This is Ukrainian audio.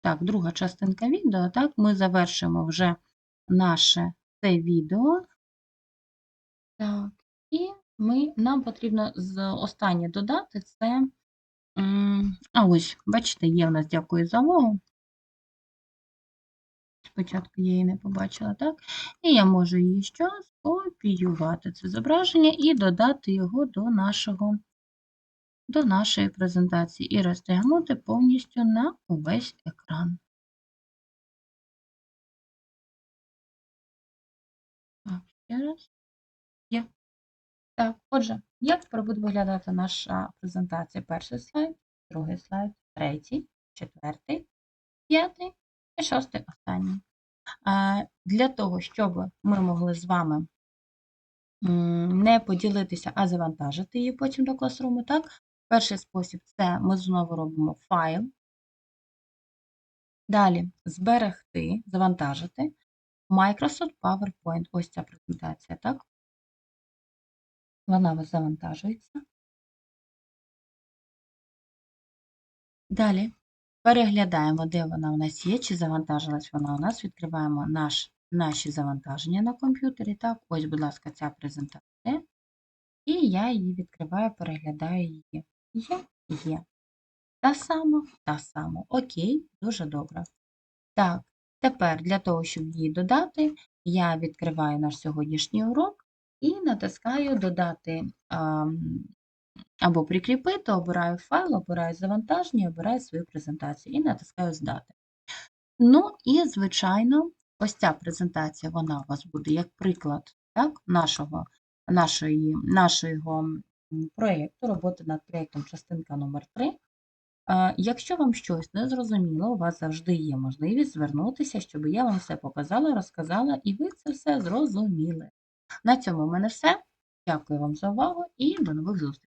Так, друга частинка відео. Так, ми завершимо вже наше це відео. Так, і ми, нам потрібно з останнє додати це. А ось, бачите, є в нас дякую за увагу. Спочатку я її не побачила, так? І я можу її що? Скопіювати це зображення і додати його до нашого до нашої презентації і розтягнути повністю на увесь екран. Так, ще раз. Є. Отже, як буде виглядати наша презентація? Перший слайд, другий слайд, третій, четвертий, п'ятий і шостий останній. Для того, щоб ми могли з вами не поділитися, а завантажити її потім до класруму, так? Перший спосіб це ми знову робимо файл. Далі зберегти, завантажити. Microsoft PowerPoint. Ось ця презентація, так? Вона у вас завантажується. Далі переглядаємо, де вона у нас є, чи завантажилась вона у нас. Відкриваємо наш, наші завантаження на комп'ютері. Так, ось, будь ласка, ця презентація. І я її відкриваю, переглядаю її. Є, є. Та сама, та сама. Окей, дуже добре. Так, тепер для того, щоб її додати, я відкриваю наш сьогоднішній урок і натискаю додати або прикріпити, обираю файл, обираю завантаження, обираю свою презентацію і натискаю здати. Ну і, звичайно, ось ця презентація, вона у вас буде як приклад так, нашого, нашої, нашого проєкту, роботи над проєктом частинка номер 3 Якщо вам щось не зрозуміло, у вас завжди є можливість звернутися, щоб я вам все показала, розказала, і ви це все зрозуміли. На цьому в мене все. Дякую вам за увагу і до нових зустрічей.